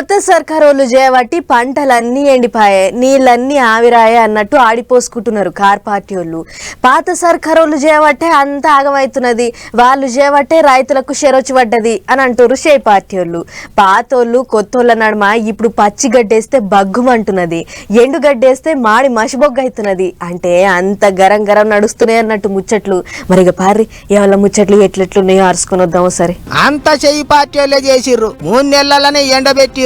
కొత్త సర్కారోళ్ళు చేయబట్టి పంటలన్నీ ఎండిపోయాయి నీళ్ళన్నీ ఆవిరాయే అన్నట్టు ఆడిపోసుకుంటున్నారు కార్ పార్టీ వాళ్ళు. పాత సర్కారోళ్ళు చేయబట్టే అంత ఆగమవుతున్నది వాళ్ళు చేయబట్టే రైతులకు షెరొచ్చి పడ్డది అని అంటారు షే పార్టీ వాళ్ళు. పాతోళ్ళు కొత్తోళ్ళ నడుమ ఇప్పుడు పచ్చి గడ్డేస్తే బగ్గుమంటున్నది ఎండు గడ్డేస్తే మాడి మసిబొగ్గైతున్నది. అంటే అంత గరం గరం నడుస్తున్నాయి అన్నట్టు ముచ్చట్లు. మరిగ పారి ఎవరి ముచ్చట్లు ఎట్లెట్లున్నాయో అరుసుకుని వద్దాం సరే. అంత చెయ్యి పార్టీ వాళ్ళే చేసిర్రు. మూడు నెలలనే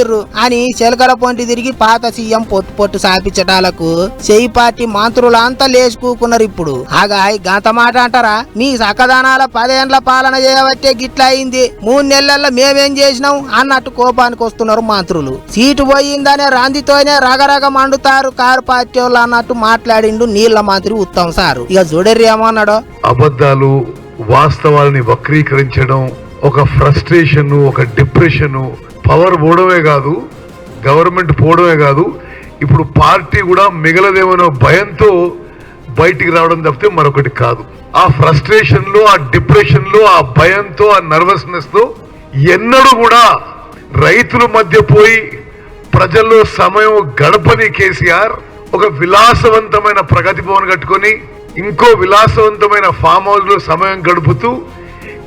ఎండబెట్టిర్రు అని శిలకర పొంటి తిరిగి పాత సీఎం పొట్టు పొట్టు సాపించటాలకు చేయి పార్టీ మంత్రులంతా లేచి కూకున్నారు ఇప్పుడు. ఆగాయ్ గంత మాట అంటారా? మీ సకదానాల పదేండ్ల పాలన చేయబట్టే గిట్లా అయింది మూడు నెలల్లో మేమేం చేసినాం అన్నట్టు కోపానికి వస్తున్నారు మంత్రులు. సీటు పోయిందనే రాందితోనే రగరగ మండుతారు కారు పార్టీ వాళ్ళు అన్నట్టు మాట్లాడిండు నీళ్ళ మంత్రి ఉత్తమ్ సారు. ఇక చూడర్రి ఏమన్నాడో? అబద్ధాలు వాస్తవాలని వక్రీకరించడం ఒక ఫ్రస్ట్రేషన్ ఒక డిప్రెషన్ పవర్ పోవడమే కాదు గవర్నమెంట్ పోవడమే కాదు ఇప్పుడు పార్టీ కూడా మిగలదేమనో భయంతో బయటికి రావడం తప్పితే మరొకటి కాదు. ఆ ఫ్రస్ట్రేషన్లో ఆ డిప్రెషన్లో ఆ భయంతో ఆ నర్వస్నెస్తో ఎన్నడూ కూడా రైతుల మధ్య పోయి ప్రజల్లో సమయం గడపని కేసీఆర్ ఒక విలాసవంతమైన ప్రగతి భవన్ కట్టుకొని ఇంకో విలాసవంతమైన ఫామ్ హౌస్లో సమయం గడుపుతూ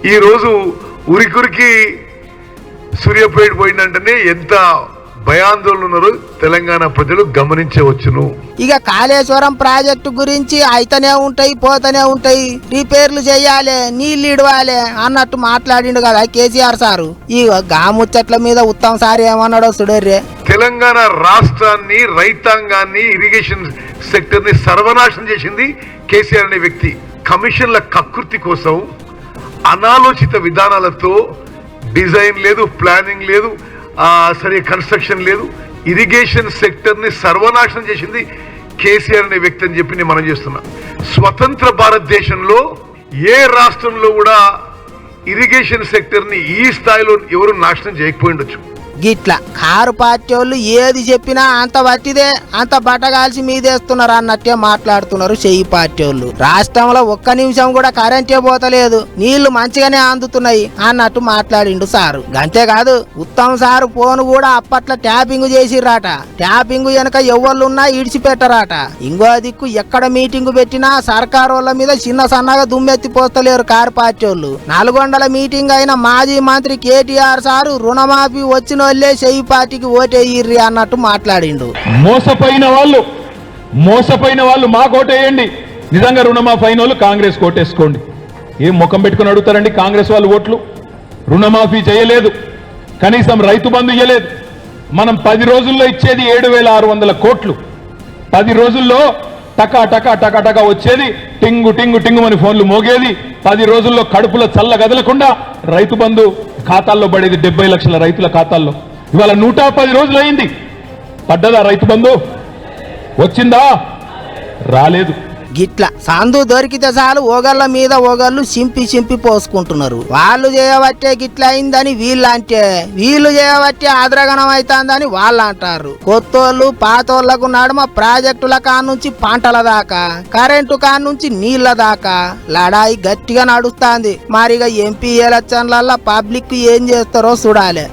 ఈరోజు ఉరికురికి సూర్యాపేట పోయిందంటేనే ఎంత భయాందోళన ఉన్నారో తెలంగాణ ప్రజలు గమనించవచ్చును. ఇక కాళేశ్వరం ప్రాజెక్టు గురించి అయితేనే ఉంటాయి పోతూనే ఉంటాయి. రిపేర్లు చేయాలి నీళ్ళు ఇడవాలి అన్నట్టు మాట్లాడిండు కదా కేసీఆర్ సారు. ఈ గాముచ్చట్ల మీద ఉత్తమ్ సార్ ఏమన్నాడో సుడర్రే తెలంగాణ రాష్ట్రాన్ని రైతాంగాన్ని ఇరిగేషన్ సెక్టర్ని సర్వనాశనం చేసింది కేసీఆర్ అనే వ్యక్తి. కమిషన్ల కకృతి కోసం అనాలోచిత విధానాలతో డిజైన్ లేదు ప్లానింగ్ లేదు సరే కన్స్ట్రక్షన్ లేదు. ఇరిగేషన్ సెక్టర్ని సర్వనాశనం చేసింది కేసీఆర్ అనే వ్యక్తి అని చెప్పి నేను మనం చేస్తున్నా. స్వతంత్ర భారతదేశంలో ఏ రాష్ట్రంలో కూడా ఇరిగేషన్ సెక్టర్ని ఈ స్థాయిలో ఎవరు నాశనం చేయకపోయి ఉండొచ్చు. గిట్ల కారు పార్టీ వాళ్ళు ఏది చెప్పినా అంత వట్టిదే అంత బట్టగాల్సి మీదేస్తున్నారు అన్నట్టే మాట్లాడుతున్నారు చెయ్యి పార్టీ వాళ్ళు రాష్ట్రంలో ఒక్క నిమిషం కూడా కరెంటే పోతలేదు నీళ్ళు మంచిగానే అందుతున్నాయి అన్నట్టు మాట్లాడిండు సారు. అంతేకాదు ఉత్తమ్ సారు ఫోన్ కూడా అప్పట్లో ట్యాపింగ్ చేసిర్రాట. ట్యాపింగ్ వెనక ఎవళ్ళున్నా ఇడిచిపెట్టరాట. ఇంకో దిక్కు ఎక్కడ మీటింగ్ పెట్టినా సర్కారు వాళ్ళ మీద చిన్న సన్నగా దుమ్మెత్తి పోస్తలేరు కారు పార్టీ వాళ్ళు నల్గొండల మీటింగ్ అయిన మాజీ మంత్రి కేటీఆర్ సారు రుణమాఫీ వచ్చిన వల్లే చెయ్యి పార్టీకి ఓటేయ్యి అన్నట్టు మాట్లాడిండు. మోసపోయిన వాళ్ళు మోసపోయిన వాళ్ళు మా కోటేయండి నిజంగా రుణమాఫీ అయిన వాళ్ళు కాంగ్రెస్ కోటేసుకోండి ఏం ముఖం పెట్టుకుని అడుగుతారండి కాంగ్రెస్ వాళ్ళు ఓట్లు? రుణమాఫీ చేయలేదు. కనీసం రైతు బంధు ఇయ్యలేదు. మనం పది రోజుల్లో ఇచ్చేది ఏడు వేల ఆరు వందల కోట్లు. పది రోజుల్లో టకా టకా టకా టకా వచ్చేది టింగు టింగు టింగు అని ఫోన్లు మోగేది పది రోజుల్లో కడుపులో చల్ల కదలకుండా రైతు బంధు ఖాతాల్లో పడేది డెబ్బై లక్షల రైతుల ఖాతాల్లో. ఇవాళ నూట పది రోజులు అయింది పడ్డదా రైతు బంధు? వచ్చిందా? రాలేదు. గిట్ల. సందు దొరికితే చాలు ఓగళ్ళ మీద ఓగళ్ళు చింపి చింపి పోసుకుంటున్నారు. వాళ్ళు చేయబట్టే గిట్ల అయిందని వీళ్ళు అంటే వీళ్ళు చేయబట్టే ఆద్రగణం అవుతుందని వాళ్ళు అంటారు కొత్తోళ్ళు పాతోళ్ళకు నడుమ ప్రాజెక్టుల కానుంచి పంటల దాకా కరెంటు కానుంచి నీళ్ళ దాకా లడాయి గట్టిగా నడుస్తాంది. మరిగా ఎంపీ ఎలక్షన్లల్లా పబ్లిక్ ఏం చేస్తారో చూడాలి.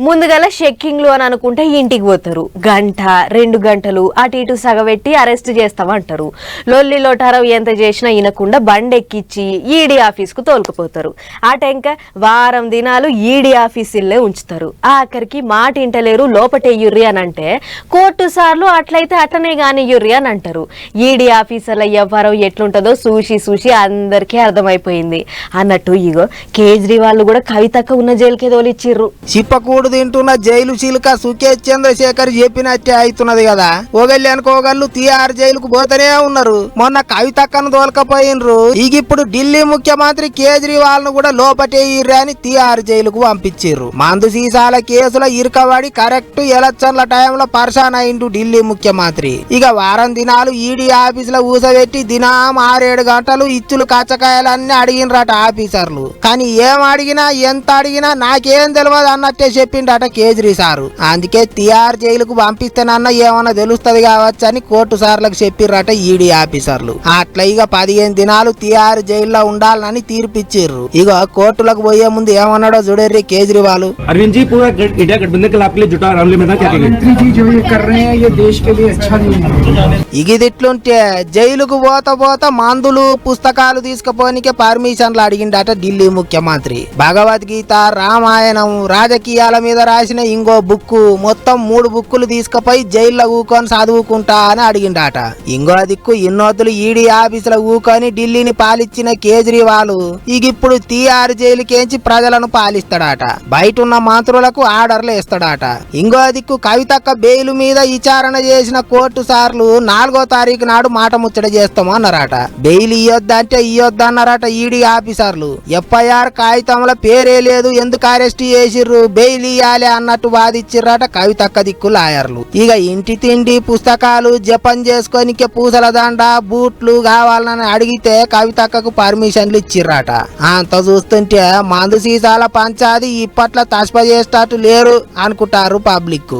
ముందుగల చెక్కింగ్లు అని అనుకుంటే ఇంటికి పోతారు. గంట రెండు గంటలు అటు ఇటు సగబెట్టి అరెస్ట్ చేస్తామంటారు. లొల్లి లోటారం ఎంత చేసినా ఇనకుండా బండి ఎక్కిచ్చి ఈడీ ఆఫీస్కు తోలుకుపోతారు. ఆ ఇంకా వారం దినాలు ఈడీ ఆఫీసులే ఉంచుతారు. ఆఖరికి మాట ఇంటలేరు లోపటెయ్యుర్రి అని అంటే కోర్టు సార్లు అట్లయితే అట్లనే కానియ్యుర్రి అని అంటారు. ఈడీ ఆఫీసర్ల వ్యవహారం ఎట్లుంటుందో చూసి చూసి అందరికీ అర్థమైపోయింది. అన్నట్టు ఇగో కేజ్రీవాల్ కూడా కవితక్క ఉన్న జైలుకే తోలిచ్చిర్రు. చిప్పకూడు తింటున్న జైలు చిలుక సుకేష్ చంద్రశేఖర్ చెప్పినట్టే అవుతున్నది కదా. ఒకళ్ళు అనుకోగళ్ళు తిహార్ జైలుకు పోతూనే ఉన్నారు. మొన్న కవితక్కను తోలకపోయినరు. ఇక ఇప్పుడు ఢిల్లీ ముఖ్యమంత్రి కేజ్రీవాల్ను కూడా లోపటేయిర్రు అని తిహార్ జైలుకు పంపించిర్రు. మందు సీసాల కేసుల ఇరుకబడి కరెక్ట్ ఎలక్షన్ల టైంలో పర్సాన్ అయిండు ఢిల్లీ ముఖ్యమంత్రి. ఇక వారం దినాలు ఈడీ ఆఫీసులో ఊసబెట్టి దినం ఆరేడు గంటలు ఇచ్చులు కచ్చకాయలన్నీ అడిగినరట ఆఫీసర్లు. కానీ ఏం అడిగినా ఎంత అడిగినా నాకేం తెలియదు అన్నట్టే చెప్పి చెప్పిండట కేజ్రీ సారు అందుకే తిహార్ జైలుకు పంపిస్తేనన్న ఏమన్నా తెలుస్తది కావచ్చు అని కోర్టు సార్లకు చెప్పిర్రట ఈడీ ఆఫీసర్లు అట్లా ఇక పదిహేను దినాలు తిహార్ జైల్లో ఉండాలని తీర్పిచ్చిర్రు ఇక కోర్టులకు పోయే ముందు ఏమన్నాడో చూడర్రి కేజ్రీవాల్ अरविंद जी पूरा गठ- इंडिया गठबंधन के लाभ के लिए जुटा रामली मैदान क्या कहेंगे प्रधानमंत्री जी जो ये कर रहे हैं ये देश के लिए अच्छा नहीं है ఇగిదిట్లుంటే జైలుకు పోత పోత మందులు పుస్తకాలు తీసుకుపోనికే పర్మిషన్లు అడిగిండట ఢిల్లీ ముఖ్యమంత్రి భగవద్గీత రామాయణం రాజకీయాల మీద రాసిన ఇంకో బుక్కు మొత్తం మూడు బుక్కులు తీసుకుపోయి జైల్లో ఊకొని చదువుకుంటా అని అడిగిండట. ఇంకో దిక్కు ఇన్నోతులు ఈడీ ఆఫీసులో ఊకొని ఢిల్లీని పాలిచ్చిన కేజ్రీవాల్ ఇగిప్పుడు తీఆర్ జైలుకేంచి ప్రజలను పాలిస్తాడట. బయట ఉన్న మంత్రులకు ఆర్డర్లు ఇస్తాడట ఇంకో దిక్కు కవితక్క బెయిల్ మీద విచారణ చేసిన కోర్టు సార్లు నాలుగో తారీఖు నాడు మాట ముచ్చట చేస్తామన్నారట. బెయిల్ ఇయ్యొద్దంటే ఇయ్యొద్దన్నారట ఈడీ ఆఫీసర్లు. ఎఫ్ఐఆర్ కాగితంలో పేరే లేదు ఎందుకు అరెస్ట్ చేసిర్రు? బెయిల్ ఇయ్యాలి అన్నట్టు వాదిచ్చిర్రట కవితక్క దిక్కు లాయర్లు. ఇక ఇంటి తిండి పుస్తకాలు జపం చేసుకోనికే పూసల దండ బూట్లు కావాలని అడిగితే కవితక్కకు పర్మిషన్లు ఇచ్చిర్రట. అంత చూస్తుంటే మందు సీసాల పంచాది ఇప్పట్లో తస్ప చేసేటట్టు లేరు అనుకుంటారు పబ్లిక్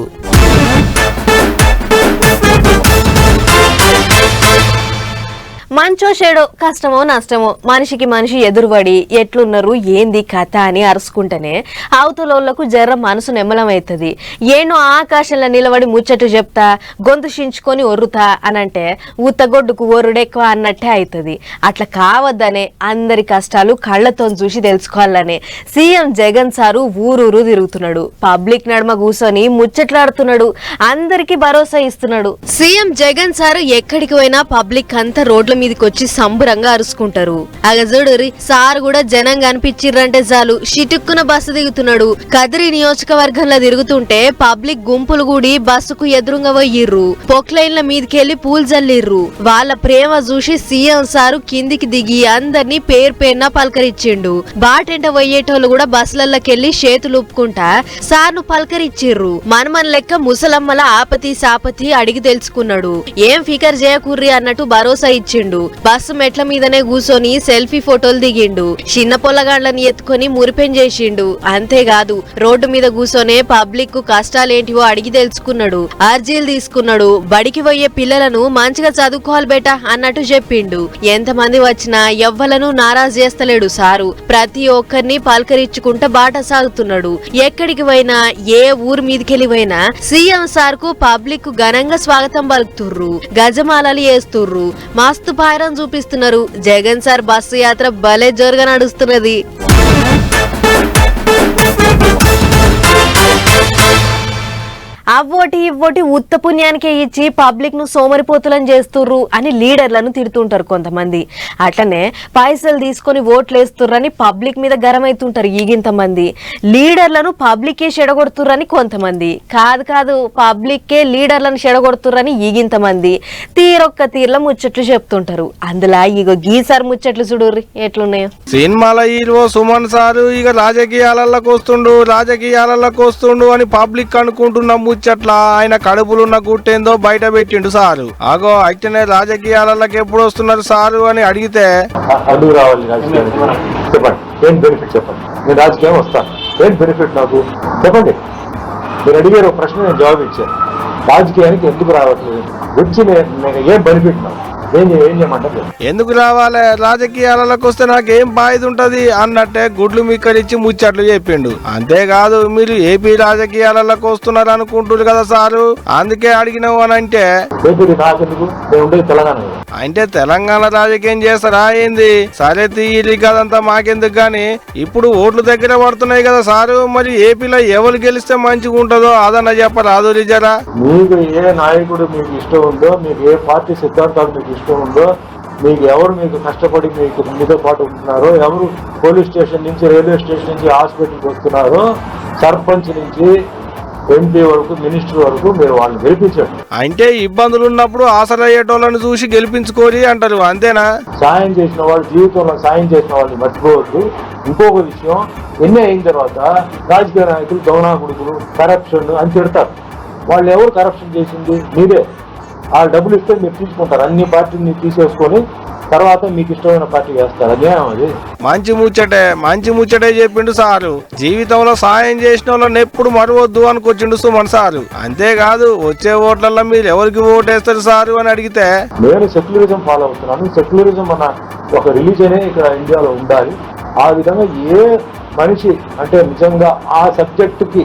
మంచో షేడో కష్టమో నష్టమో మనిషికి మనిషి ఎదురుపడి ఎట్లున్నారు ఏంది కథ అని అరుచుకుంటేనే అవతలోళ్ళకు జర్ర మనసు నిమ్మలమవుతుంది. ఏనో ఆకాశంలో నిలబడి ముచ్చట్టు చెప్తా గొంతు చించుకొని ఒర్రుతా అనంటే ఉత్తగొడ్డుకు ఒరుడెక్కువ అన్నట్టే అవుతుంది అట్లా కావద్దనే అందరి కష్టాలు కళ్ళతో చూసి తెలుసుకోవాలనే. సీఎం జగన్ సారు ఊరూరు తిరుగుతున్నాడు. పబ్లిక్ నడుమ కూర్చొని ముచ్చట్లాడుతున్నాడు. అందరికి భరోసా ఇస్తున్నాడు. సీఎం జగన్ సారు ఎక్కడికి పోయినా పబ్లిక్ అంతా రోడ్లు మీదకి వచ్చి సంబరంగా అరుచుకుంటారు. అగ సార్ కూడా జనం కనిపించిర్రంటే చాలు. షిటుక్కున బస్సు దిగుతున్నాడు. కదిరి నియోజకవర్గంలో తిరుగుతుంటే పబ్లిక్ గుంపులు కూడి బస్సుకు ఎదురుగా పోయిర్రు. పొక్లైన్ల మీదకెళ్ళి పూలు జల్లిర్రు. వాళ్ళ ప్రేమ చూసి సీఎం సారు కిందికి దిగి అందరినీ పేరు పేరున పలకరించిండు బాటెంట పోయేటోళ్ళు కూడా బస్సులకెళ్ళి చేతులు ఊపుకుంటా సార్ను పలకరించిర్రు మనమన్ లెక్క ముసలమ్మల ఆపతి సాపతి అడిగి తెలుసుకున్నాడు. ఏం ఫికర్ చేయకూర్రి అన్నట్టు భరోసా ఇచ్చిండు. బస్సు మెట్ల మీదనే కూసోని సెల్ఫీ ఫోటోలు దిగిండు. చిన్న పొల్లగాళ్ళని ఎత్తుకొని మురిపెం చేసిండు. అంతేకాదు రోడ్డు మీద కూసోనే పబ్లిక్కు కష్టాలేంటివో అడిగి తెలుసుకున్నాడు. అర్జీలు తీసుకున్నాడు. బడికి పోయే పిల్లలను మంచిగా చదువుకోవాలి బేట అన్నట్టు చెప్పిండు. ఎంతమంది వచ్చినా ఎవ్వలను నారాజు చేస్తలేడు సారు. ప్రతి ఒక్కరిని పలకరించుకుంటా బాట సాగుతున్నాడు. ఎక్కడికి పోయినా ఏ ఊరు మీదకెళ్ళి పోయినా సీఎం సార్కు పబ్లిక్ ఘనంగా స్వాగతం పలుకుతుర్రు. గజమాలలు వేస్తుర్రు. మస్తు పాయరం చూపిస్తున్నారు. జగన్ సార్ బస్సు యాత్ర భలే జోరుగా నడుస్తున్నది. అవ్వోటి ఇవ్వోటి ఉత్త పుణ్యానికే ఇచ్చి పబ్లిక్ను సోమరిపోతులను చేస్తుర్రు అని లీడర్లను తిడుతుంటారు కొంతమంది. అట్లనే పైసలు తీసుకొని ఓట్లేస్తుర్రని పబ్లిక్ మీద గరమైతుంటారు ఈగింత మంది లీడర్లను పబ్లికే చెడగొడుతుర్రని కొంతమంది. కాదు కాదు పబ్లిక్కే లీడర్లను చెడగొడుతుర్రని ఈగింత మంది తీరొక్క తీర్ల ముచ్చట్లు చెప్తుంటారు. అందులో ఇగో గీసార్ ముచ్చట్లు చూడుర్రి ఎట్లున్నాయో. సినిమాల హీరో సుమన్ సారు ఇక రాజకీయాలకు వస్తుండు రాజకీయాలకు వస్తుండు అని పబ్లిక్ అనుకుంటున్న ముచ్చట్ల ఆయన కడుపులున్న గుట్టేందో బయట పెట్టిండు సారు. ఆగో అయితేనే రాజకీయాలలోకి ఎప్పుడు వస్తున్నారు సారు అని అడిగితే అడుగు రావాలి చెప్పండి. ఏం బెనిఫిట్ చెప్పండి? నేను రాజకీయం వస్తాను. ఏం బెనిఫిట్ నాకు? చెప్పండి. మీరు అడిగారు ఒక ప్రశ్న నేను జవాబు ఇచ్చాను రాజకీయానికి ఎందుకు రావట్లేదు? వచ్చి నేను ఏం బెనిఫిట్ నాకు? ఎందుకు రావాలి? రాజకీయాలలోకి వస్తే నాకేం బాధ్యత ఉంటది? అన్నట్టే గుడ్లు మిక్కరిచ్చి ముచ్చట్లు చెప్పిండు. అంతేకాదు మీరు ఏపీ రాజకీయాలలోకి వస్తున్నారు అనుకుంటున్నారు కదా సారు? అందుకే అడిగినావు అని అంటే. అంటే తెలంగాణ రాజకీయం చేస్తారా ఏంది? సరే తీయలి కదంతా మాకెందుకు గాని? ఇప్పుడు ఓట్లు దగ్గర పడుతున్నాయి కదా సారు? మరి ఏపీలో ఎవరు గెలిస్తే మంచిగా ఉంటుందో అదన్న చెప్పరాదు రిజరా. మీకు ఏ నాయకుడు మీకు ఇష్టం ఉందో మీకు ఏ పార్టీ సిద్ధాంతాలు మీకు ఇష్టం ఉందో మీకు ఎవరు మీకు కష్టపడి మీకు మీతో పాటు ఉంటున్నారో ఎవరు పోలీస్ స్టేషన్ నుంచి రైల్వే స్టేషన్ నుంచి హాస్పిటల్కి వస్తున్నారో సర్పంచ్ నుంచి ఎంపీ వరకు మినిస్టర్ వరకు మీరు వాళ్ళని గెలిపించండి. అంటే ఇబ్బందులు ఉన్నప్పుడు ఆసరయ్యేటోళ్ళని చూసి గెలిపించుకోరి అంటారు అంతేనా? సాయం చేసిన వాళ్ళు జీవితంలో సాయం చేసిన వాళ్ళని మర్చిపోవద్దు. ఇంకొక విషయం ఎన్ని అయిన తర్వాత రాజకీయ నాయకులు దౌనా కొడుకులు కరప్షన్ అని తిడతారు. వాళ్ళు ఎవరు కరప్షన్ చేసింది? మీరే. వాళ్ళు డబ్బులు ఇస్తే మీరు తీసుకుంటారు. అన్ని పార్టీని తీసేసుకొని తర్వాత మీకు ఇష్టమైన పార్టీ వేస్తారు. అన్యాయం అది. మంచి ముచ్చటే మంచి ముచ్చటే చెప్పిండు సారు. జీవితంలో సాయం చేసిన వాళ్ళని ఎప్పుడు మరవద్దు అనుకొచ్చిండు సుమన్ సారు. అంతేకాదు వచ్చే ఓట్లలో మీరు ఎవరికి ఓటేస్తారు సారు అని అడిగితే? నేను సెక్యులరిజం ఫాలో అవుతున్నాను. సెక్యులరిజం అన్న ఒక రిలీజనే ఇక్కడ ఇండియాలో ఉండాలి. ఆ విధంగా ఏ మనిషి అంటే నిజంగా ఆ సబ్జెక్టుకి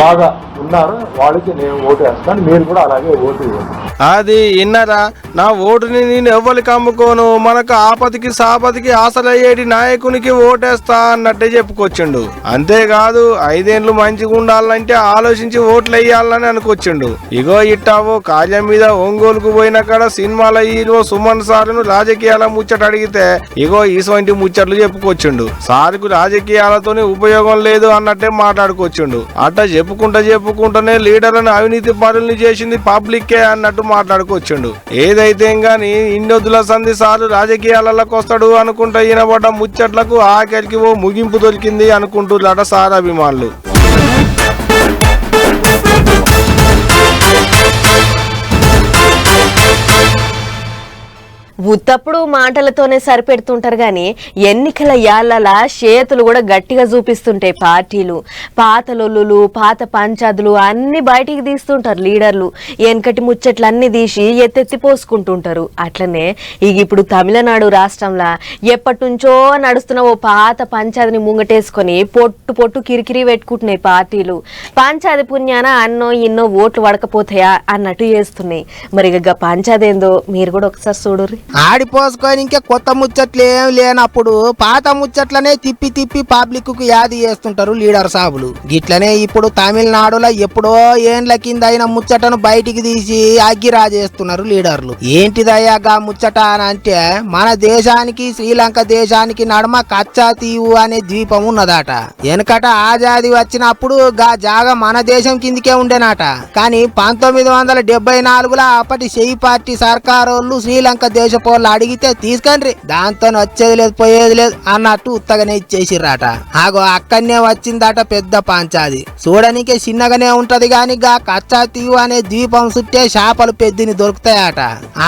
బాగా ఉన్నారు. వాళ్ళకి నేను ఓటు వేస్తాను. మీరు కూడా అలాగే ఓటు ఇవ్వండి. అది ఇన్నరా? నా ఓటుని నేను ఎవ్వరికి అమ్ముకోను. మనకు ఆపతికి సాపతికి ఆశలయ్యేటి నాయకునికి ఓటేస్తా అన్నట్టే చెప్పుకొచ్చిండు. అంతేకాదు ఐదేండ్లు మంచిగా ఉండాలంటే ఆలోచించి ఓట్లు వేయాలని అనుకొచ్చిండు. ఇగో ఇట్టావో కాజం మీద ఒంగోలుకు పోయిన కాడ సినిమాల హీరో సుమన్ సార్ను రాజకీయాల ముచ్చట అడిగితే ఇగో ఇటువంటి ముచ్చట్లు చెప్పుకొచ్చిండు. సార్కు రాజకీయాలతోనే ఉపయోగం లేదు అన్నట్టే మాట్లాడుకొచ్చిండు. అట్ట చెప్పుకుంటా చెప్పుకుంటానే లీడర్లను అవినీతి పనుల్ని చేసింది పబ్లిక్కే అన్నట్టు మాట్లాడుకొచ్చిండు ఏదైతే గాని ఇండొద్దుల సంధి సార్లు రాజకీయాలలోకి వస్తాడు అనుకుంటా ఈయనబడ్డ ముచ్చట్లకు ఆఖరికి ఓ ముగింపు దొరికింది అనుకుంటున్నారట సార్ అభిమానులు. ఉత్తప్పుడు మాటలతోనే సరిపెడుతుంటారు గాని ఎన్నికల యాళ్ళలా చేతులు కూడా గట్టిగా చూపిస్తుంటాయి పార్టీలు. పాత లొల్లులు పాత పంచాదులు అన్ని బయటికి తీస్తుంటారు లీడర్లు. వెనకటి ముచ్చట్లు అన్ని తీసి ఎత్తెత్తి పోసుకుంటుంటారు. అట్లనే ఇక ఇప్పుడు తమిళనాడు రాష్ట్రంలో ఎప్పటి నుంచో నడుస్తున్న ఓ పాత పంచాదిని ముంగటేసుకొని పొట్టు పొట్టు కిరికిరి పెట్టుకుంటున్నాయి పార్టీలు. పంచాది పుణ్యాన అన్నో ఇన్నో ఓట్లు పడకపోతాయా అన్నట్టు చేస్తున్నాయి. మరి ఇక పంచాదేందో మీరు కూడా ఒకసారి చూడరు ఆడిపోసుకొని ఇంకా కొత్త ముచ్చట్లు ఏం లేనప్పుడు పాత ముచ్చట్లనే తిప్పి తిప్పి పబ్లిక్కు యాది చేస్తుంటారు లీడర్ సాబులు. గిట్లనే ఇప్పుడు తమిళనాడులో ఎప్పుడో ఏండ్ల కింద అయిన ముచ్చటను బయటికి తీసి అగ్గిరా చేస్తున్నారు లీడర్లు. ఏంటిదయ్యా గా ముచ్చట అని అంటే మన దేశానికి శ్రీలంక దేశానికి నడుమ కచ్చా తీవు అనే ద్వీపం ఉన్నదట. వెనకట ఆజాది వచ్చినప్పుడు గా జాగా మన దేశం కిందికే ఉండేనట. కానీ పంతొమ్మిది వందల డెబ్బై నాలుగులో అప్పటి సెయి పార్టీ సర్కారోళ్ళు శ్రీలంక పోర్లు అడిగితే తీసుకొని దాంతో వచ్చేది లేదు పోయేది లేదు అన్నట్టు ఉత్తగానే ఇచ్చేసిర్రాట. ఆగో అక్కడనే వచ్చిందట పెద్ద పాంచాది. చూడనికే చిన్నగానే ఉంటది గాని గా కచ్చా తీవు అనే ద్వీపం చుట్టే చేపలు పెద్దిని దొరుకుతాయట.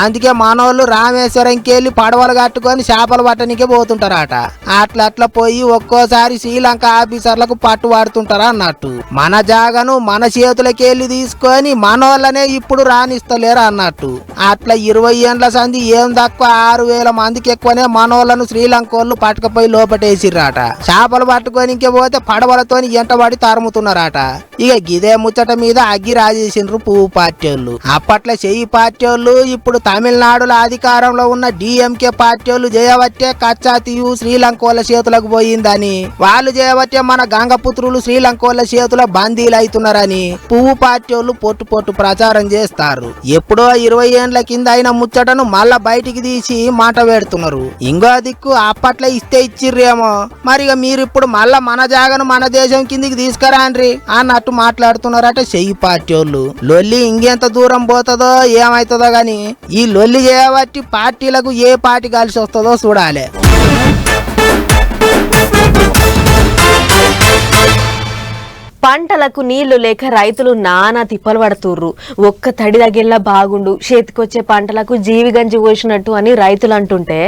అందుకే మనోళ్ళు రామేశ్వరంకి వెళ్ళి పడవలు కట్టుకొని చేపలు పట్టనికే పోతుంటారట. అట్లా అట్లా పోయి ఒక్కోసారి శ్రీలంక ఆఫీసర్లకు పట్టు పడుతుంటారా అన్నట్టు. మన జాగను మన చేతులకి వెళ్ళి తీసుకొని మనోళ్ళనే ఇప్పుడు రాణిస్తలేరు అన్నట్టు. అట్లా ఇరవై ఏండ్ల సంధి ఏం తక్కువ ఆరు వేల మందికి ఎక్కువనే మనోళ్ళను శ్రీలంక వాళ్ళు పట్టుకపోయి లోపటేసిర్రాట. చేపలు పట్టుకొని పోతే పడవలతోని ఎంటబడి తరుముతున్నారట. ఇక గిదే ముచ్చట మీద అగ్గి రాజేసిండ్రు పువ్వు పార్టీ వాళ్ళు అప్పట్లో చెయ్యి పార్టీ వాళ్ళు ఇప్పుడు తమిళనాడులో అధికారంలో ఉన్న డిఎంకే పార్టీ వాళ్ళు చేయబట్టే కచ్చా తీయు శ్రీలంక వాళ్ళ చేతులకు పోయిందని. వాళ్ళు చేయబట్టే మన గంగపుత్రులు శ్రీలంక వాళ్ళ చేతుల బందీలు అవుతున్నారని పువ్వు పార్టీ వాళ్ళు పొట్టు పొట్టు ప్రచారం చేస్తారు. ఎప్పుడో ఇరవై ఏండ్ల కింద అయిన ముచ్చటను మళ్ళా బయటికి తీసి మాట పెడుతున్నారు ఇంకో దిక్కు అప్పట్లో ఇస్తే ఇచ్చిర్రేమో. మరి ఇక మీరు ఇప్పుడు మళ్ళా మన జాగను మన దేశం కిందికి తీసుకురాండ్రి అన్నట్టు మాట్లాడుతున్నారట చెయ్యి పార్టీ వాళ్ళు లొల్లి ఇంకెంత దూరం పోతుందో ఏమైతుందో గాని ఈ లొల్లి చేయబట్టి పార్టీలకు ఏ పార్టీ కలిసి వస్తుందో చూడాలి. పంటలకు నీళ్ళు లేక రైతులు నానా తిప్పలు పడుతుర్రు. ఒక్క తడి తగిల్లా బాగుండు. చేతికొచ్చే పంటలకు జీవి గంజి పోసినట్టు అని రైతులు అంటుంటే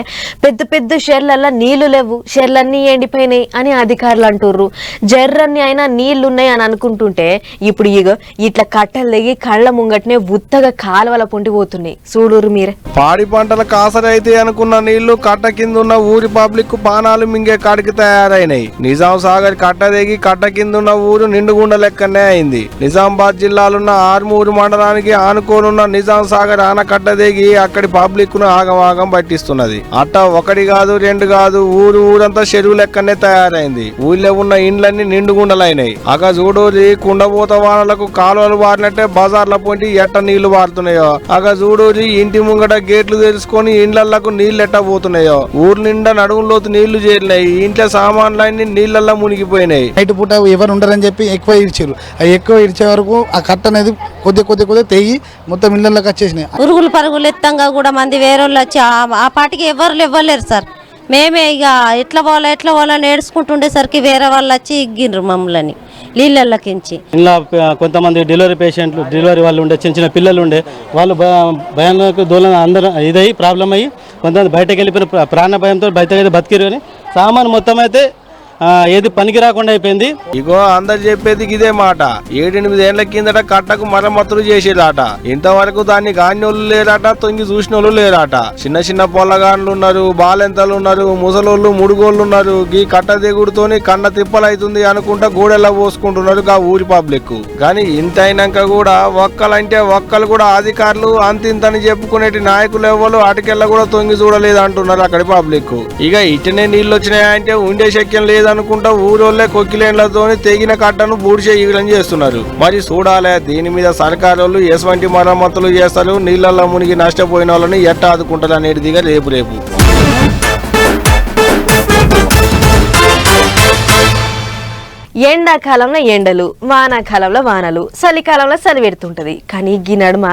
పెద్ద పెద్ద షెర్లల్లో నీళ్ళు లేవు. షెర్లన్నీ ఎండిపోయినాయి అని అధికారులు అంటుర్రు. జర్రన్ని అయినా నీళ్ళున్నాయి అని అనుకుంటుంటే ఇప్పుడు ఇగ ఇట్లా కట్టలు దిగి కళ్ళ ముంగట్నే ఉత్తగా కాలువల పొండిపోతున్నాయి చూడురు మీరే. పాడి పంటలకు ఆసరైతే అనుకున్న నీళ్ళు కట్ట కింద ఉన్న ఊరి పబ్లిక్ పానాలు మింగే కాడికి తయారైనాయి. నిజాం సాగర్ కట్ట దిగి కట్ట కింద ఉన్న ఊరు నిండుగుండ లెక్కనే అయింది. నిజామాబాద్ జిల్లాలున్న ఆర్మూరు మండలానికి ఆనుకోనున్న నిజాం సాగర్ ఆనకట్ట దిగి అక్కడి పబ్లిక్ను ఆగమాగం పట్టిస్తున్నది. అట్ట ఒకటి కాదు రెండు కాదు ఊరు ఊరంతా చెరువు లెక్కనే తయారైంది. ఊళ్ళో ఉన్న ఇండ్లన్నీ నిండుగుండలైనాయి అగ చూడూరి కుండబోత వానలకు కాలువలు వారినట్టే బజార్ల పొంటి ఎట్ట నీళ్ళు వారుతున్నాయో? అగ చూడూరి ఇంటి ముంగట గేట్లు తెలుసుకొని ఇండ్లకు నీళ్ళు ఎట్ట పోతున్నాయో ఊరు నిండా నడుములోతు నీళ్ళు చేరినాయి. ఇంట్లో సామాన్లన్నీ నీళ్ళలో మునిగిపోయినాయి. నైట్ పూట ఎవరు ఉండరని చెప్పి ఎక్కువ ఇడిచారు ఆ ఎక్కువ ఇడిచే వరకు ఆ కట్ట అనేది కొద్ది కొద్ది కొద్ది తెగి మొత్తం ఇళ్ళకి వచ్చేసినాయి. ఉరుగులు పరుగులు ఎత్తంగా కూడా మంది వేరేళ్ళు వచ్చి ఆ- ఆ పాటికి ఎవరు ఇవ్వలేరు సార్. మేమే ఇక ఎట్లా పోవాలో ఎట్లా పోవాలో నేర్చుకుంటుండేసరికి వేరే వాళ్ళు వచ్చి ఇగ్గిండ్రు మమ్మల్ని నీళ్ళకించి ఇలా కొంతమంది డెలివరీ పేషెంట్లు డెలివరీ వాళ్ళు ఉండే చిన్న చిన్న పిల్లలు ఉండే వాళ్ళు భయ- భయానక దూలం అందరూ ఇదై ప్రాబ్లం అయ్యి కొంతమంది బయటకు వెళ్ళిపోయిన ప్ర- ప్రాణ భయంతో బయటకు అయితే బతికిరు అని సామాన్ మొత్తం అయితే ఏది పనికి రాకుండా అయిపోయింది? ఇగో అందరు చెప్పేది ఇదే మాట. ఏడెనిమిది ఏళ్ళ కిందట కట్టకు మరమ్మతులు చేసేదాట ఇంతవరకు దాన్ని గాన్యోళ్ళు లేరాట తొంగి చూసినోళ్ళు లేరాట. చిన్న చిన్న పొల్లగాండ్లు ఉన్నారు బాలెంతలు ఉన్నారు ముసలోళ్ళు ముడుగోళ్ళు ఉన్నారు. ఈ కట్ట దిగుడుతోని కన్న తిప్పలైతుంది అనుకుంటా గూడెలా పోసుకుంటున్నారు గా ఊరి పబ్లిక్. కానీ ఇంత అయినాక కూడా ఒక్కలంటే ఒక్కలు కూడా అధికారులు అంతింతని చెప్పుకునేటి నాయకులు ఎవరు అటుకెళ్ళ కూడా తొంగి చూడలేదు అంటున్నారు అక్కడి పబ్లిక్. ఇక ఇటనే నీళ్ళు వచ్చినాయంటే ఉండే శక్యం లేదు లేదనుకుంటా ఊరోళ్ళే కొక్కిలేండ్లతోని తెగిన కట్టను బూడిచే చేస్తున్నారు. మరి చూడాలే దీని మీద సర్కారు ఎటువంటి మరమ్మతులు చేస్తారు నీళ్ళల్లో మునిగి నష్టపోయిన వాళ్ళని ఎట్ట ఆదుకుంటారు అనేటిదిగా రేపు రేపు. ఎండాకాలంలో ఎండలు వానాకాలంలో వానలు చలికాలంలో చలి పెడుతుంటది. కానీ ఈ నడుమ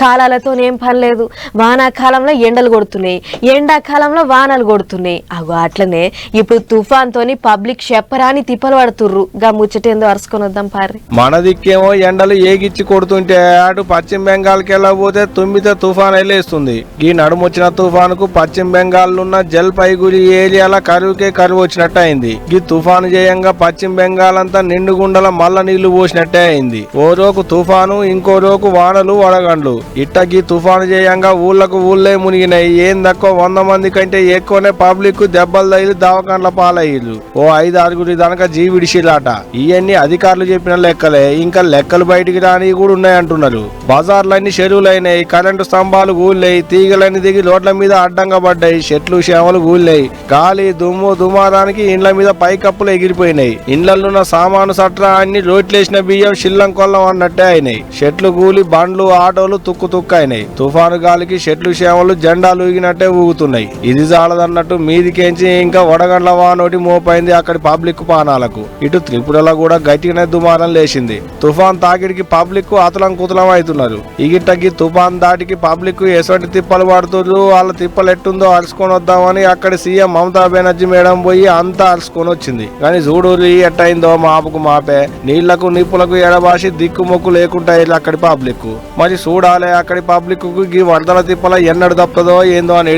కాలాలతోనేం పని లేదు వానాకాలంలో ఎండలు కొడుతున్నాయి ఎండాకాలంలో వానలు కొడుతున్నాయి. అగో అట్లనే ఇప్పుడు తుఫాన్తోని పబ్లిక్ చెప్పరాని తిప్పలు పడుతుర్రు. గా ముచ్చటేందో అరుసుకొని వద్దాం పారి మన దిక్కేమో ఎండలు ఏగిచ్చి కొడుతుంటే అటు పశ్చిమ బెంగాల్కి వెళ్ళబోతే తుమ్మితే తుఫాన్ వెళ్ళేస్తుంది ఈ నడుమొచ్చిన తుఫానుకు పశ్చిమ బెంగాల్ ఉన్న జల్పైగురి ఏరియాల కరువుకే కరువు వచ్చినట్టు అయింది ఈ తుఫాను చేయంగా పశ్చిమ బెంగాల్ అంతా నిండుగుండల మల్ల నీళ్ళు పోసినట్టే అయింది. ఓ రోజు తుఫాను ఇంకో రోజు వానలు వడగండ్లు. ఇట్టకి తుఫాను చేయంగా ఊళ్ళకు ఊళ్ళే మునిగినాయి. ఏం తక్కువ వంద మంది కంటే ఎక్కువనే పబ్లిక్ దెబ్బలు తగిలి దవాఖాన్ల పాలయ్యారు ఓ ఐదు ఆరుగురి దనక జీవిడిసిలాట ఇవన్నీ అధికారులు చెప్పిన లెక్కలే. ఇంకా లెక్కలు బయటికి రాని కూడా ఉన్నాయంటున్నారు. బజార్లన్నీ చెరువులైనాయి. కరెంటు స్తంభాలు గూళ్ళాయి తీగలన్నీ దిగి రోడ్ల మీద అడ్డంగా పడ్డాయి. చెట్లు చేమలు గూళ్ళాయి గాలి దుమ్ము దుమారానికి ఇండ్ల మీద పైకప్పులు ఎగిరిపోయినాయి. ఇండ్లలో ఉన్న సామాను సట్రా అన్ని రోట్లేసిన బియ్యం శిల్లం కొల్లం అన్నట్టే అయినాయి. షెట్లు గూలి బండ్లు ఆటోలు తుక్కు తుక్కు అయినాయి. తుఫాను గాలికి షెట్లు క్షేమలు జెండాలు ఊగినట్టే ఊగుతున్నాయి. ఇది జాలదన్నట్టు మీదికేంచి ఇంకా వడగండ్ల వానోటి మోపైంది అక్కడి పబ్లిక్ పానాలకు. ఇటు త్రిపురలో కూడా గట్టిగానే దుమారం లేచింది. తుఫాన్ తాకిడికి పబ్లిక్ అతలం కుతలం అవుతున్నారు. ఇగిట్టకి తుఫాన్ దాటికి పబ్లిక్ ఎటువంటి తిప్పలు పడుతున్నారు వాళ్ళ తిప్పలు ఎట్టుందో అరుచుకొని వద్దామని అక్కడ సీఎం మమతా బెనర్జీ మేడం పోయి అంతా అరుచుకొని వచ్చింది కానీ చూడు ఎట్టయిందో మాపుకు మాపే నీళ్ళకు నిప్పులకు ఎడబాసి దిక్కుమొక్కు లేకుండా అక్కడి పబ్లిక్ మరి చూడాలి అక్కడి పబ్లిక్కు ఈ వరదల తిప్పల ఎన్నడు తప్పదో ఏందో అని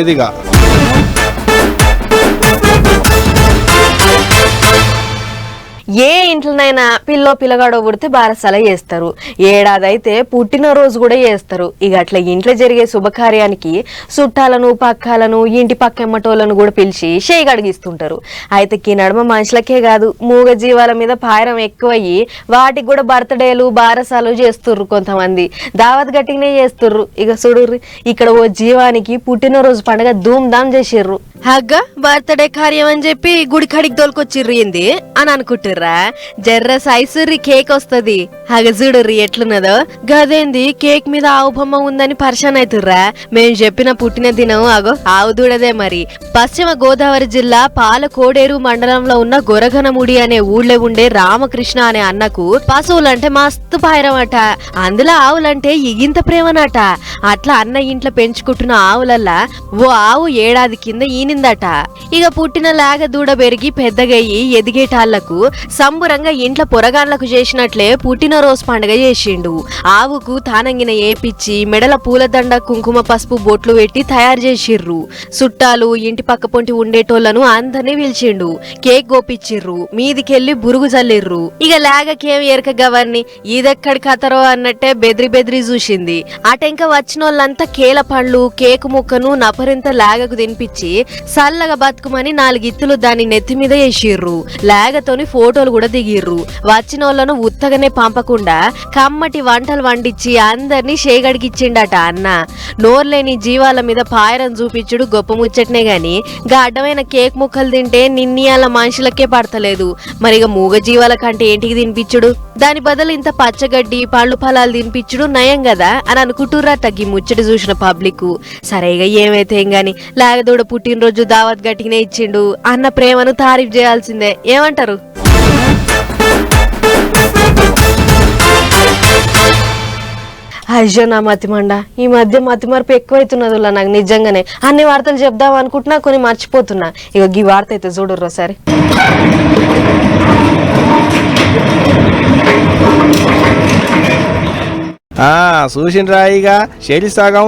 ఏ ఇంట్లోనైనా పిల్లో పిల్లగాడో పుడితే బారసాల చేస్తారు. ఏడాది అయితే పుట్టినరోజు కూడా చేస్తారు. ఇక అట్లా ఇంట్లో జరిగే శుభకార్యానికి చుట్టాలను పక్కాలను ఇంటి పక్కెమ్మటోళ్ళను కూడా పిలిచి షేక్ అడిగిస్తుంటారు. అయితే ఈ నడుమ మనుషులకే కాదు మూగ జీవాల మీద పాయరం ఎక్కువయ్యి వాటికి కూడా బర్త్డేలు బారసాలు చేస్తుర్రు కొంతమంది. దావత్ గట్టిగానే చేస్తుర్రు. ఇక చూడుర్రు ఇక్కడ ఓ జీవానికి పుట్టినరోజు పండుగ ధూమ్ ధామ్ చేసిర్రు. హగ్గ బర్త్డే కార్యం అని చెప్పి గుడి కాడికి తోలుకొచ్చిర్రు ఏంది? అని అనుకుంటుర్రా జర్ర సైసుర్రి కేక్ వస్తది. హగజుడుర్రి ఎట్లున్నదో. గదేంది? కేక్ మీద ఆవు బొమ్మ ఉందని పరిశాన్ అవుతుర్రా మేము చెప్పిన పుట్టిన దినం అగో ఆవు దూడదే మరి. పశ్చిమ గోదావరి జిల్లా పాలకోడేరు మండలంలో ఉన్న గొరగనముడి అనే ఊళ్ళో ఉండే రామకృష్ణ అనే అన్నకు పశువులంటే మస్తు పాయరమట అందులో ఆవులంటే ఇగింత ప్రేమనట. అట్లా అన్న ఇంట్లో పెంచుకుంటున్న ఆవులల్లా ఓ ఆవు ఏడాది కింద ఈనిందట. ఇక పుట్టిన లాగ దూడ పెరిగి పెద్దగయ్యి ఎదిగేటాళ్ళకు సంబురంగా ఇంట్లో పొరగాళ్ళకు చేసినట్లే పుట్టినరోజు పండుగ చేసిండు. ఆవుకు తానంగిన ఏపిచ్చి మెడల పూలదండ కుంకుమ పసుపు బొట్లు పెట్టి తయారు చేసిర్రు. చుట్టాలు ఇంటి పక్క పొంటి ఉండేటోళ్ళను అందరినీ పిలిచిండు. కేక్ గోపిచ్చిర్రు. మీదికెళ్ళి బురుగు జల్లిర్రు. ఇక లేగకేం ఎరక గవర్ని ఇదెక్కడి కథరో అన్నట్టే బెదిరి బెదిరి చూసింది. అటెంక వచ్చిన వాళ్ళంతా కేల పండ్లు కేకు ముక్కను నపరింత లేగకు తినిపించి సల్లగా బతుకుమని నాలుగిత్తులు దాని నెత్తి మీద వేసిర్రు. ఫోటో ఫోటోలు కూడా దిగిర్రు. వచ్చిన వాళ్ళను ఉత్తగానే పంపకుండా కమ్మటి వంటలు వండిచ్చి అందరినీ షేగడిగిచ్చిండట అన్న. నోర్లేని జీవాల మీద పాయరం చూపించుడు గొప్ప ముచ్చట్నే గాని గా అడ్డమైన కేక్ ముక్కలు తింటే నిన్నీయాల మనుషులకే పడతలేదు. మరి మూగ జీవాల కంటే ఏంటికి తినిపించుడు దాని బదులు ఇంత పచ్చగడ్డి పళ్ళు ఫలాలు తినిపించుడు నయం కదా అని అనుకుంటుర్రా తగ్గి ముచ్చట చూసిన పబ్లిక్ సరేగా ఏమైతే ఏం గాని లాగదూడ పుట్టినరోజు దావత్ గట్టిగానే ఇచ్చిండు. అన్న ప్రేమను తారీఫ్ చేయాల్సిందే. ఏమంటారు? అయ్యో నా మతిమండ ఈ మధ్య మతిమరుపు ఎక్కువైతున్నది నాకు నిజంగానే అన్ని వార్తలు చెప్దాం అనుకుంటున్నా కొన్ని మర్చిపోతున్నా. ఇక ఈ వార్త అయితే చూడర్రా సరే. ఆ చూసిండ్రా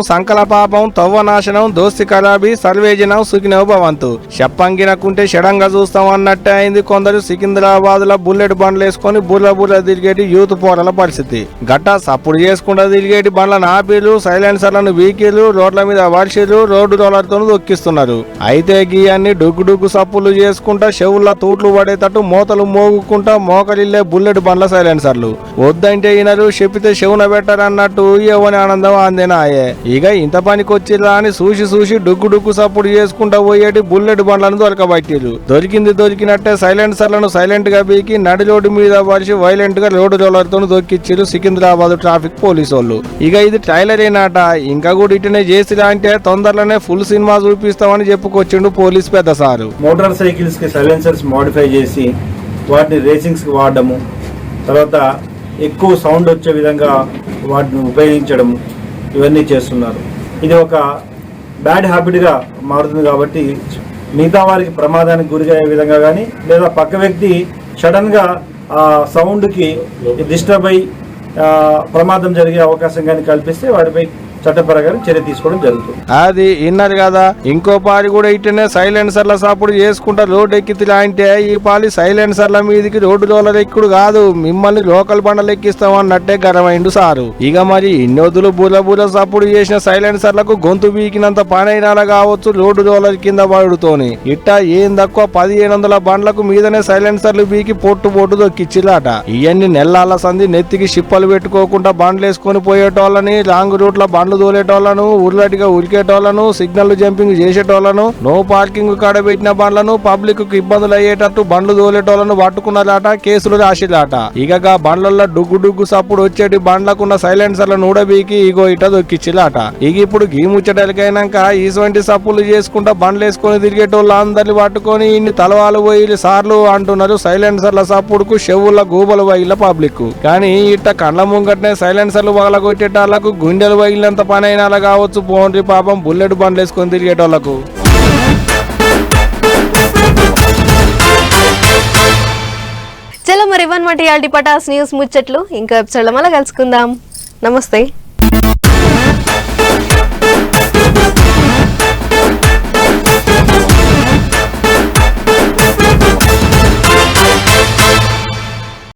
సంకలపాపం తవ్వనాశనం సంకల పాపం దోస్తి కలాబి సర్వేజనం సుఖినవ భవంతు. చెప్పంగినకుంటే షడంగా చూస్తాం అన్నట్టే అయింది కొందరు సికింద్రాబాద్లో బుల్లెట్ బండ్లు వేసుకొని బుర్ర బుర్ర తిరిగేటి యూత్ పోరల పరిస్థితి. గట్టా సప్పుడు చేసుకుంటూ తిరిగేటి బండ్ల నాపీలు సైలెన్సర్లను వీకీలు రోడ్ల మీద వర్షీలు రోడ్డు రోలర్తో దొక్కిస్తున్నారు. అయితే గీ అన్ని డుగ్గు డుగ్గు సప్పులు చేసుకుంటా చెవుల్లో తూట్లు పడేటట్టు మోతలు మోగుకుంటా మోకలిల్లే బుల్లెట్ బండ్ల సైలెన్సర్లు. వద్దంటే ఈయనరు చెప్పితే చెవున పెట్టారు అన్నట్టు ఎవని ఆనందం అందేనాయే ఇక ఇంత పనికొచ్చిరా అని చూసి చూసి డుగ్గు డుగ్గు సప్పుడు చేసుకుంటా పోయేటి బుల్లెట్ బండ్లను దొరకబట్టిరు దొరికింది దొరికినట్టే సైలెన్సర్లను సైలెంట్గా బీకి నడి రోడ్డు మీద పరిచి వైలెంట్గా రోడ్డు రోలర్తో దొరికిచ్చిరు సికింద్రాబాద్ ట్రాఫిక్ పోలీసు వాళ్ళు ఇక ఇది ట్రైలర్ ఏనాట ఇంకా కూడా ఇటునే చేసిరా అంటే తొందరలోనే ఫుల్ సినిమా చూపిస్తామని చెప్పుకొచ్చిండు పోలీస్ పెద్ద సారు. మోటార్ సైకిల్స్కి సైలెన్సర్స్ మోడిఫై చేసి వాటిని రేసింగ్స్కి వాడడము తర్వాత ఎక్కువ సౌండ్ వచ్చే విధంగా వాటిని ఉపయోగించడం ఇవన్నీ చేస్తున్నారు. ఇది ఒక బ్యాడ్ హ్యాబిట్గా మారుతుంది కాబట్టి మిగతా వారికి ప్రమాదానికి గురయ్యే విధంగా కానీ లేదా పక్క వ్యక్తి సడన్గా ఆ సౌండ్కి డిస్టర్బ్ అయ్యి ప్రమాదం జరిగే అవకాశం కానీ కల్పిస్తే వాటిపై చట్టపరంగా చర్య తీసుకోవడం జరుగుతుంది. అది విన్నారు కదా. ఇంకో పారి కూడా ఇట్టనే సైలెన్సర్ల సప్పుడు చేసుకుంటా రోడ్డు ఎక్కితే అంటే ఈ పాలి సైలెన్సర్ల మీదకి రోడ్డు రోలర్ ఎక్కుడు కాదు. మిమ్మల్ని లోకల్ బండలు ఎక్కిస్తాం అన్నట్టే గరమైండు సారు. ఇక మరి ఇన్నోదులు బుర్ర బుర్ర సప్పుడు చేసిన సైలెన్సర్లకు గొంతు బీకినంత పనైనాల కావచ్చు రోడ్డు రోలర్ కింద పడుతోని ఇట్టా ఏం తక్కువ పదిహేను వందల బండ్లకు మీదనే సైలెన్సర్లు బీకి పొట్టు పొట్టు దొక్కిచ్చిలాట. ఇవన్నీ నెల్లాల సంది నెత్తికి షిప్పలు పెట్టుకోకుండా బండ్లు వేసుకొని పోయేటోళ్ళని లాంగ్ రూట్ల లో బండ్లు తోలేటోళ్ళను ఉర్లటిగా ఉరికేటోళ్ళను సిగ్నల్ జంపింగ్ చేసేటోళ్ళను నో పార్కింగ్ కాడ పెట్టిన బండ్లను పబ్లిక్కు ఇబ్బందులు అయ్యేటట్టు బండ్లు తోలేటోళ్ళను పట్టుకున్నారట కేసులు రాసిలాట. ఇక బండ్లలో డుగ్గు డుగ్గు సప్పుడు వచ్చేటి బండ్లకున్న సైలెన్సర్లను ఊడబీకి ఇగో ఇట దొక్కిచ్చిలాట. ఇక ఇప్పుడు గీ ముచ్చటలకైనాక ఇటువంటి సప్పులు చేసుకుంటా బండ్లు వేసుకొని తిరిగేటోళ్ళు అందరిని పట్టుకొని ఇన్ని తలవాలు పోయి సార్లు అంటున్నారు సైలెన్సర్ల సప్పుడుకు చెవుల గూబలు వైల పబ్లిక్ కానీ ఇట్ట కండ్ల ముంగట్నే సైలెన్సర్లు పగలగొట్టేటాళ్ళకు గుండెలు వైలినంత పని అయినా కావచ్చు పోండ్రి పాపం బుల్లెట్ బండ్లు వేసుకొని తిరిగేటోళ్ళకు చలో మరి ఇవన్నమాట ఇవాళ పటాస్ న్యూస్ ముచ్చట్లు ఇంకా ఎపిసోడ్లో మళ్ళీ కలుసుకుందాం. నమస్తే.